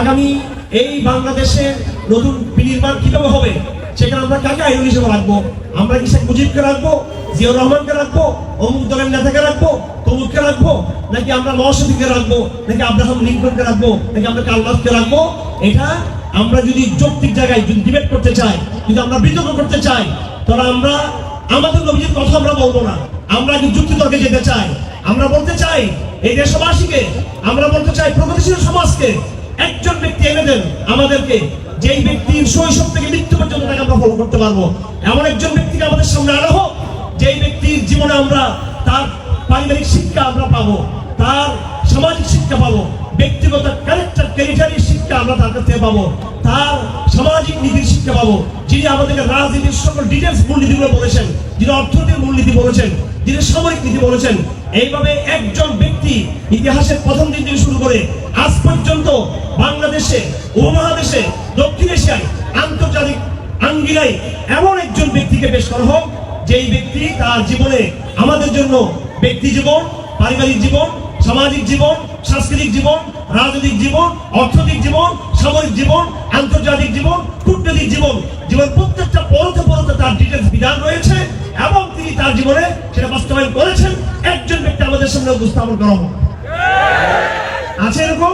আগামী এই বাংলাদেশের নতুন বিনির্মাণ কীভাবে হবে সেখানে আমরা কাকে আইন হিসেবে রাখব? আমরা কি শেখ মুজিবকে রাখব, জিয়াউর রহমানকে রাখব, অমুক দলের নেতাকে রাখব, তমুককে রাখব, নাকি আমরা মহাসতীকে রাখব, নাকি আব্রাহাম লিঙ্কনকে রাখব, নাকি আমরা কালমাসকে রাখব? এটা আমরা যদি যৌক্তিক জায়গায় যদি ডিবেট করতে চাই, যদি আমরা বিতর্ক করতে চাই, তাহলে আমরা আমাদের নবীজির কথা আমরা বলব না। আমরা কি যুক্তি তর্কে যেতে চাই? আমরা বলতে চাই, এই দেশবাসীকে, আমরা বলতে চাই প্রগতিশীল সমাজকে একজন ব্যক্তি এনে দেন, আমাদেরকে যেই ব্যক্তির শৈশব থেকে মৃত্যু পর্যন্ত তাকে আমরা ফলো করতে পারব। এমন একজন ব্যক্তিকে আমাদের সামনে আনা হোক, যেই ব্যক্তির জীবনে আমরা তার পারিবারিক শিক্ষা আমরা পাবো, তার সামাজিক শিক্ষা পাবো, ব্যক্তিগত ক্যারেক্টার ক্যারিটারির শিক্ষা আমরা তার কাছ থেকে পাবো, তার সামাজিক নীতির শিক্ষা পাবো। আমাদেরকে রাজনীতির সকল ডিটেলস মূলনীতিগুলো বলেছেন, যিনি অর্থনীতির মূলনীতি বলেছেন, যিনি সামরিক নীতি বলেছেন, এইভাবে একজন ব্যক্তি ইতিহাসের প্রথম দিন থেকে শুরু করে আজ পর্যন্ত বাংলাদেশে, উপমহাদেশে, দক্ষিণ এশিয়ায়, আন্তর্জাতিক আঙ্গিনায় এমন একজন ব্যক্তিকে পেশ করা হোক, যেই ব্যক্তি তার জীবনে আমাদের জন্য ব্যক্তি জীবন, পারিবারিক জীবন, সামাজিক জীবন, সাংস্কৃতিক জীবন, রাজনৈতিক জীবন, অর্থনৈতিক জীবন, সামরিক জীবন, আন্তর্জাতিক জীবন, কূটনৈতিক জীবন জীবন প্রত্যেকটা পরতে পরতে তার ডিটেলস বিধান রয়েছে এবং তিনি তার জীবনে সেটা বাস্তবায়ন করেছেন। একজন ব্যক্তি আমাদের সামনে উপস্থাপন করা হবে আছে এরকম?